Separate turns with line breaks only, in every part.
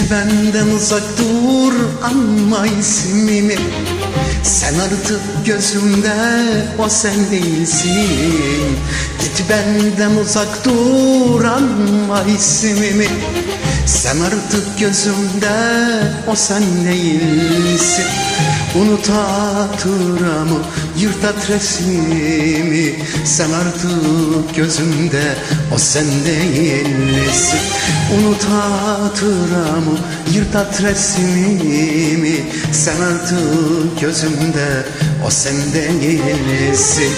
benden uzak dur anma ismimi Sen artık gözümde o sen değilsin. Git benden uzak dur anma ismimi Sen artık gözümde o sen değilsin Unut hatıramı, yırt at resmimi. Sen artık gözümde o sen değilsin Unut hatıramı, yırt at resmimi. Sen artık gözümde o sen değilsin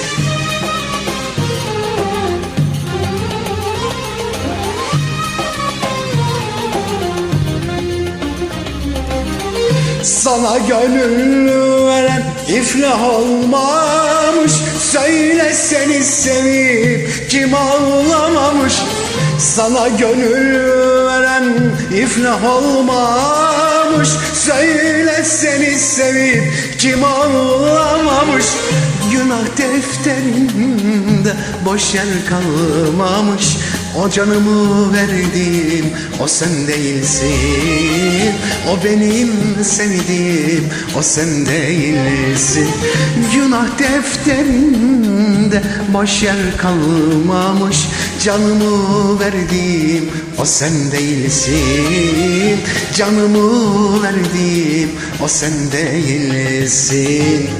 Sana gönül veren iflah olmamış. Söyle seni sevip kim ağlamamış? Sana gönül veren iflah olmamış. Söyle seni sevip kim ağlamamış? Günah defterinde boş yer kalmamış O canımı verdim o sen değilsin. O benim sevdiğim o sen değilsin. Günah defterinde boş yer kalmamış. Canımı verdim o sen değilsin. Canımı verdim o sen değilsin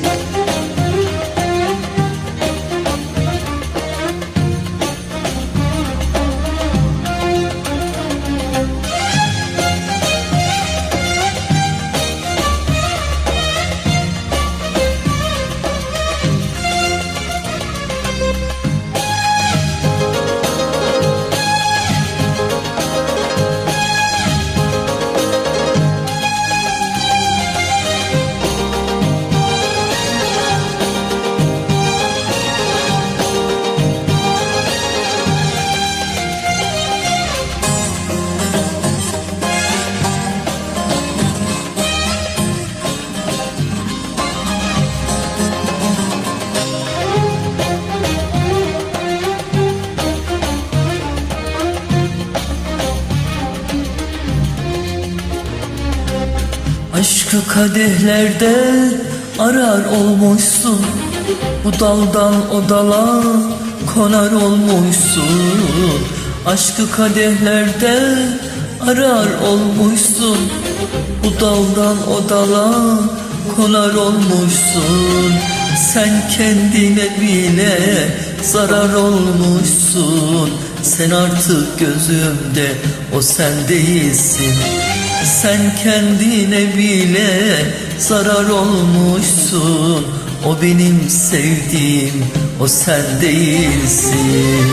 Aşkı kadehlerde arar olmuşsun. Bu daldan o dala konar olmuşsun. Aşkı kadehlerde arar olmuşsun. Bu daldan o dala konar olmuşsun. Sen kendine bile zarar olmuşsun. Sen artık gözümde o sen değilsin sen kendine bile zarar olmuşsun. O benim sevdiğim o sen değilsin.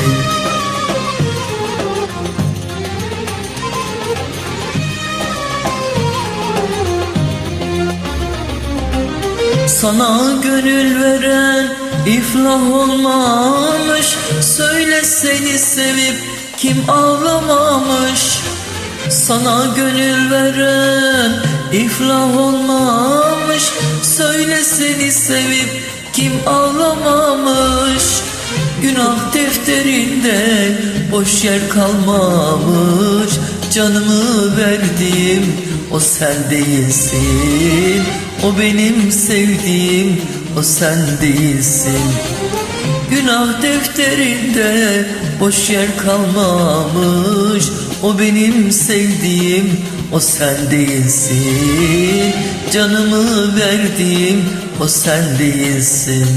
Sana gönül veren iflah olmamış. Söyle seni sevip kim ağlamamış sana gönül veren iflah olmamış. Söyle seni sevip kim ağlamamış. Günah defterinde boş yer kalmamış. Canımı verdim o sen değilsin. O benim sevdiğim o sen değilsin Günah defterinde boş yer kalmamış. O benim sevdiğim o sen değilsin. Canımı verdiğim o sen değilsin